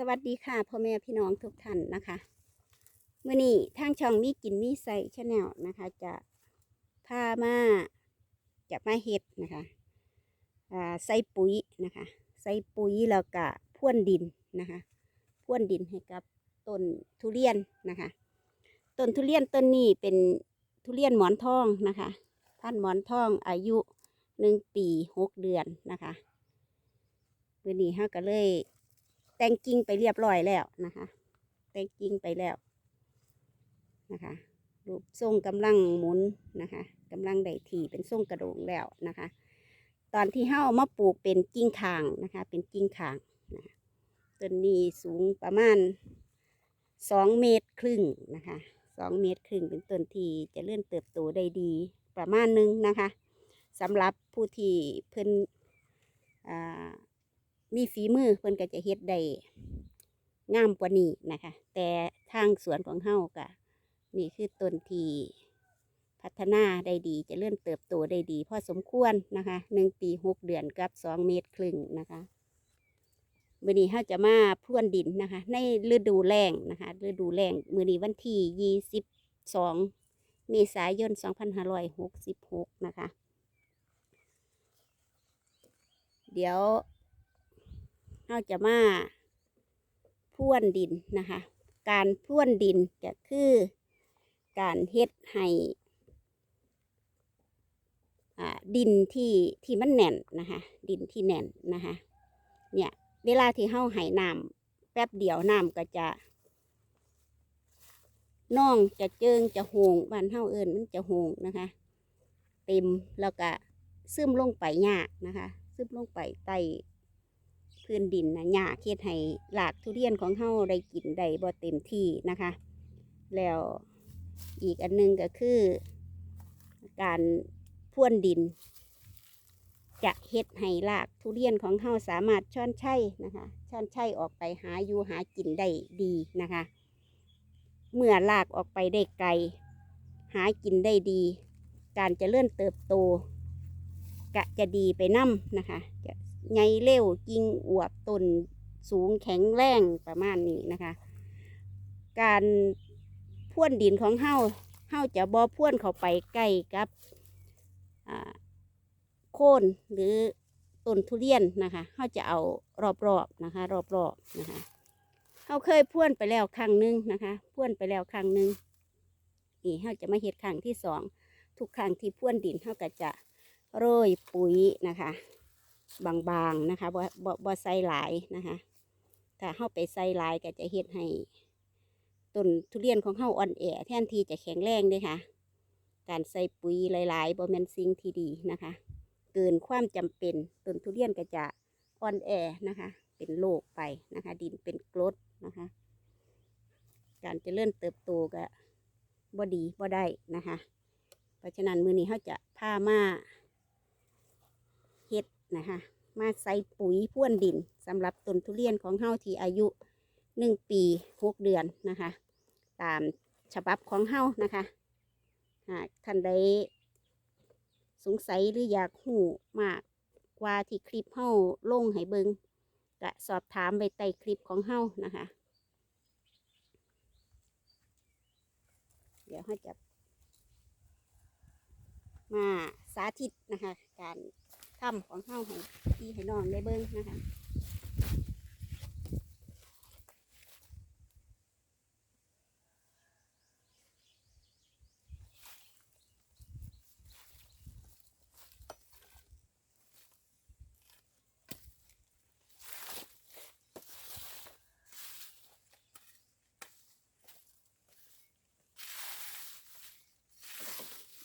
สวัสดีค่ะพ่อแม่พี่น้องทุกท่านนะคะเมื่อนี้ทางช่องมีกินมีใส่ชาแนลนะคะ จะพามาจะมาเฮ็ดนะคะใส่ปุ๋ยนะคะ ใส่ปุ๋ยแล้วก็พ่วนดินนะคะพ่วนดินให้กับต้นทุเรียนนะคะต้นทุเรียนต้นนี้เป็นทุเรียนหมอนทองนะคะพันหมอนทองอายุหนึ่งปีหกเดือนนะคะเมื่อนี้เฮาก็เลย แต่งกิ่งไปเรียบร้อยแล้วนะคะ แต่งกิ่งไปแล้วนะคะ รูปทรงกำลังหมุนนะคะกำลังได้ทีเป็นทรงกระโดงแล้วนะคะ ตอนที่เฮ้ามาปลูกเป็นกิ่งข่างนะคะ เป็นกิ่งข่างนะคะต้นนี้สูงประมาณสองเมตรครึ่งนะคะสองเมตรครึ่งเป็นต้นที่จะเลื่อนเติบโตได้ดีประมาณหนึงนะคะสำหรับผู้ที่เพิ่นอ่า มีฝีมือเพิ่นก็จะเฮ็ดได้งามกว่านี้นะคะ แต่ทางสวนของเฮาก็นี่คือต้นที่พัฒนาได้ดีจะเลื่อนเติบโตได้ดีพอสมควรนะคะหนึ่งปีหกเดือนกับสองเมตรครึ่งนะคะมื่อนี้เฮาจะมาพรวนดินนะคะ ในฤดูแล้งนะคะฤดูแล้งมื่อนี้วันที่ยี่สิบสองเมษายนสองพันห้าร้อยหกสิบหกนะคะ เดี๋ยว เราจะมาพรวนดินนะคะ การพรวนดินก็คือการเฮ็ดให้ดินที่ที่มันแน่นนะคะ ดินที่แน่นนะคะ เนี่ยเวลาที่เฮาให้น้ำแป๊บเดียวน้ำก็จะน่องจะเจิงจะโหงบ้านเฮาเอิญมันจะโหงนะคะ เต็มแล้วก็ซึมลงไปยากนะคะ ซึมลงไปใต้ พื้นดินนะหญ้าเฮ็ดให้หลากทุเรียนของเฮาได้กินได้บ่เต็มที่นะคะ แล้วอีกอันหนึงก็คือ การพ่วนดิน จะเฮ็ดให้รากทุเรียนของเฮาสามารถช่อนชัยนะคะ ช่อนชัยออกไปหาอยู่หากินได้ดีนะคะ เมื่อรากออกไปได้ไกล หากินได้ดี การจะเลื่อนเติบโตกะจะดีไปนํนะคะ จะ ใหญ่เร็วกิ่งอวบต้นสูงแข็งแรงประมาณนี้นะคะ การพ่วนดินของเฮาเฮาจะบ่พ่วนเข้าไปใกล้กับอ่าโค่นหรือต้นทุเรียนนะคะเฮาจะเอารอบๆนะคะ รอบๆนะคะเฮาเคยพ่วนไปแล้วครั้งหนึ่งนะคะพ่วนไปแล้วครั้งหนึ่งนี่เฮาจะมาเฮ็ดครั้งที่สองทุกครั้งที่พ่วนดินเฮาก็จะโรยปุ๋ยนะคะ บางๆนะคะบ่บ่บ่ใส่หลายนะคะ ถ้าเข้าไปใส่หลายก็จะเฮ็ดให้ต้นทุเรียนของเฮาอ่อนแอแทนที่จะแข็งแรงเด้ค่ะ การใส่ปุ๋ยหลายๆบ่แม่นสิ่งที่ดีนะคะ เกินความจำเป็นต้นทุเรียนก็จะอ่อนแอนะคะ เป็นโรคไปนะคะ ดินเป็นกรดนะคะ การเจริญเติบโตก็บ่ดีบ่ได้นะคะ เพราะฉะนั้นมือนี้เขาจะพามา นะคะ มาใส่ปุ๋ยพ่วนดินสำหรับต้นทุเรียนของเฮาที่อายุหนึ่งปีหกเดือนนะคะ ตามฉบับของเฮานะคะ หากท่านใดสงสัยหรืออยากหูมากกว่าที่คลิปเฮาลงให้เบิงก็สอบถามไปใต้คลิปของเฮานะคะ เดี๋ยวเฮาจะมาสาธิตนะคะ การ ทำของเฮาให้พี่ให้น้องได้เบิ้งนะคะ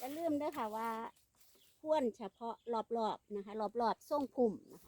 จะลืมด้วยค่ะว่า พ่วนเฉพาะรอบๆนะคะ รอบๆทรงพุ่มนะคะ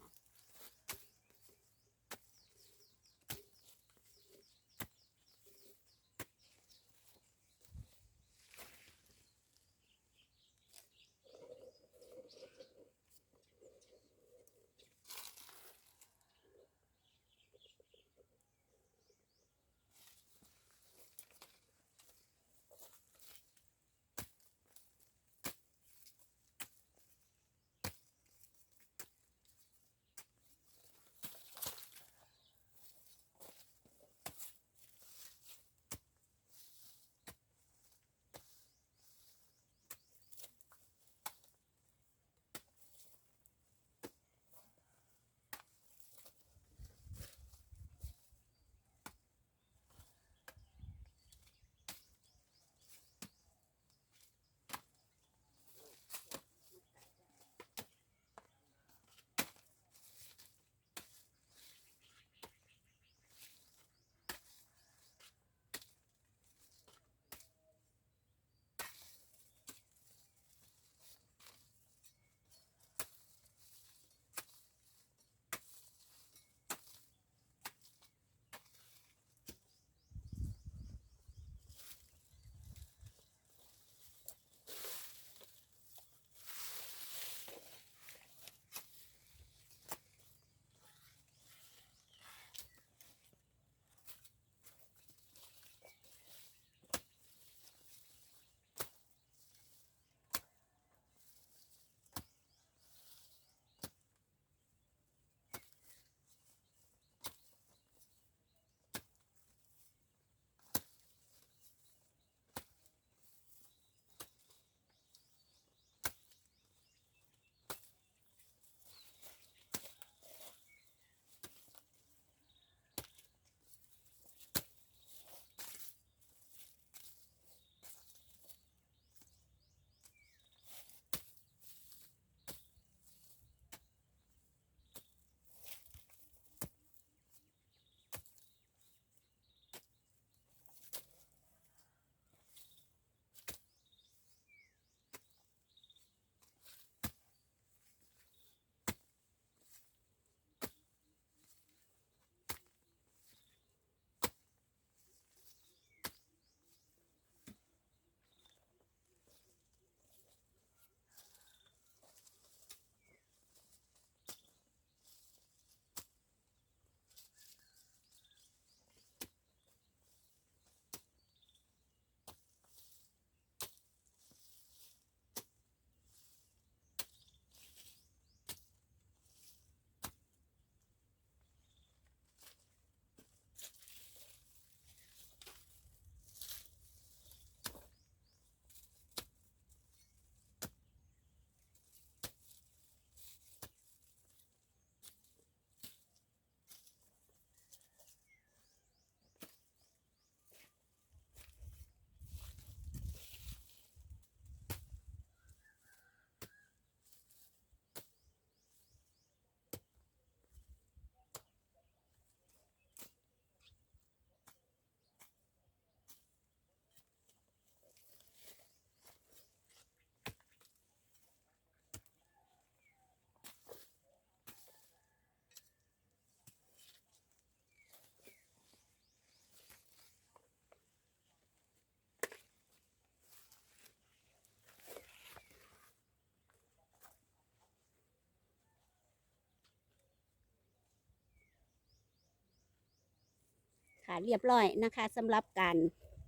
ค่ะ เรียบร้อยนะคะสำหรับการ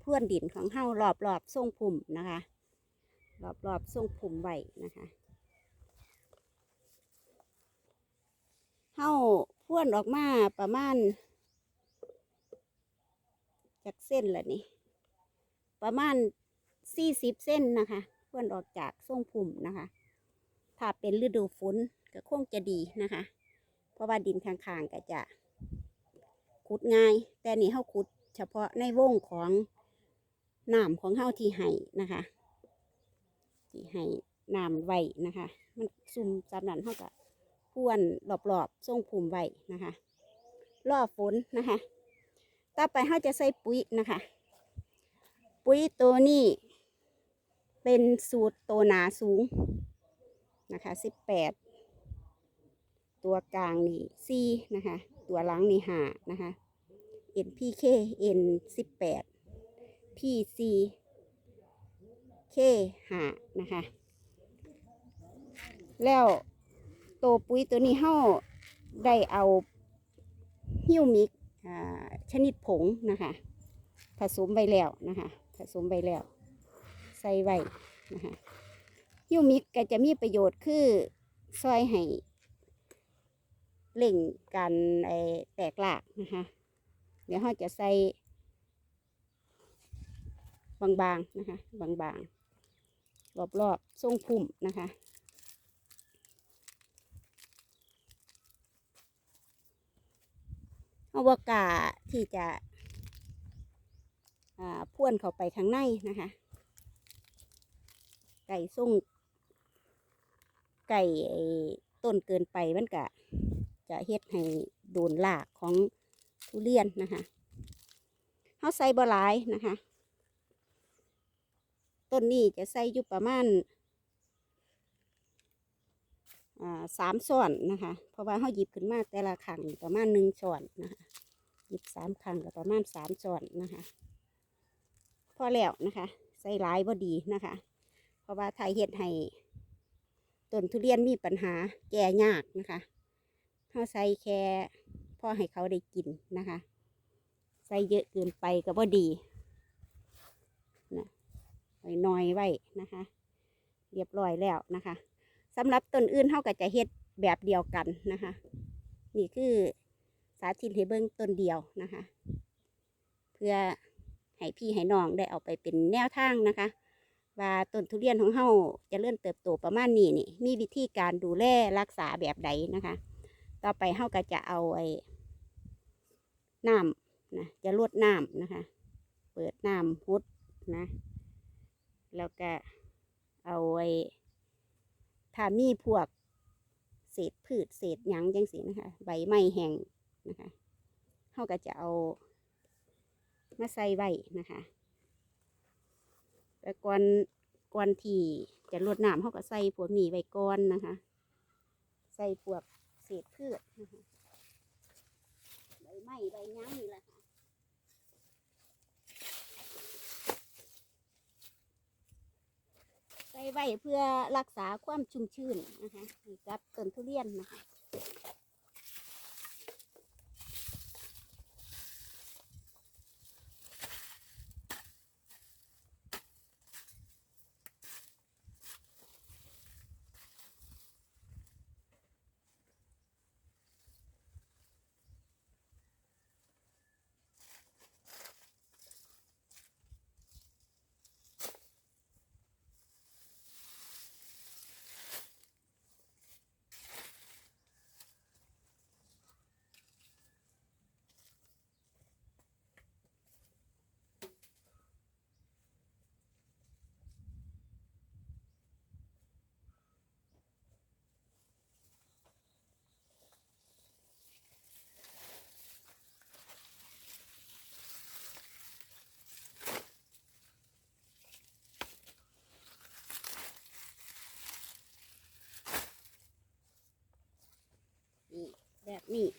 พรวนดินของเฮารอบรอบทรงพุ่มนะคะ รอบรอบทรงพุ่มไว้นะคะเฮาพรวนออกมาประมาณจากเส้นละนี่ประมาณสี่สิบเส้นนะคะพรวนออกจากทรงพุ่มนะคะ ถ้าเป็นฤดูฝนก็คงจะดีนะคะ เพราะว่าดินข้างๆก็จะ ขุดง่าย แต่นี่เฮาขุด เฉพาะในวงของน้ำของเฮาที่ให้นะคะ ที่ให้น้ำไว้นะคะ มันซุ่มสำนันเฮาก็พ่วนรอบๆทรงภูมิไว้นะคะรอฝนนะคะ ต่อไปเฮาจะใส่ปุ๋ยนะคะ ปุ๋ยตัวนี้เป็นสูตรโตวหนาสูงนะคะสิบแปดตัวกลางนี่สี่นะคะ ตัวหลังนี่หานะคะ NPK N สิบแปด PC K ห้านะคะ แล้วตัวปุ๋ยตัวนี้เฮาได้เอาฮิวมิกชนิดผงนะคะ ผสมไปแล้วนะคะ ผสมไปแล้ว ใส่ไว้นะคะฮิวมิกก็จะมีประโยชน์คือซอยให้เล่งการไอแตกหลากนะคะ เดี๋ยวเราจะใส่บางๆนะคะ บางๆ รอบๆทรงพุ่มนะคะเอาวกาที่จะพ่วนเข้าไปข้างในนะคะ ไก่ส่งไก่ต้นเกินไปมันกะจะเฮ็ดให้โดนลากของ ทุเรียนนะคะเขาใส่บหลายนะคะ ต้นนี้จะใส่อยู่ประมาณอ่าสามส่วนนะคะ เพราะว่าเขาหยิบขึ้นมาแต่ละครั้งประมาณหนึ่งส่วนนะคะหยิบสามครั้งก็ประมาณสามส่วนนะคะ พอแล้วนะคะ ใส่หลายบ่ดีนะคะ เพราะว่าไทยเฮ็ดให้ต้นทุเรียนมีปัญหาแก่ยากนะคะเขาใส่แค่ พ่อให้เขาได้กินนะคะ ใส่เยอะเกินไปก็บ่ดีนะไว้น้อยไว้นะคะ เรียบร้อยแล้วนะคะสำหรับต้นอื่นเขาก็จะเฮ็ดแบบเดียวกันนะคะ นี่คือสาธิตให้เบิ้งต้นเดียวนะคะ เพื่อให้พี่ให้น้องได้เอาไปเป็นแนวทางนะคะว่าต้นทุเรียนของเฮาจะเริ่มเติบโตประมาณนี้นี่ มีวิธีการดูแลรักษาแบบใดนะคะ ต่อไปเฮาก็จะเอาไอ้ น้ำนะจะลวดน้ำนะคะ เปิดน้ำฮุดนะ แล้วก็เอาไอ้ถ้ามีพวกเศษพืชเศษหยังจังสีนะคะ ใบไม้แห้งนะคะเฮาก็จะเอามาใส่ไว้นะคะแต่ก่อนก่อนที่จะลวดน้ำเฮาก็ใส่พวกนี้ไว้ก่อนนะคะ ใส่พวกเศษพืชนะคะ ไม้ใบหญ้านี่แหละค่ะใส่ไว้เพื่อรักษาความชุ่มชื้นนะคะกับต้นทุเรียนนะคะ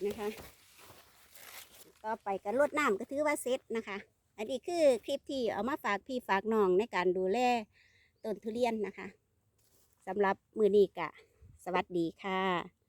นะคะ ต่อไปก็ลดน้ำก็ถือว่าเสร็จนะคะ อันนี้คือคลิปที่เอามาฝากพี่ฝากน้องในการดูแลต้นทุเรียนนะคะสำหรับมือนี้กะ สวัสดีค่ะ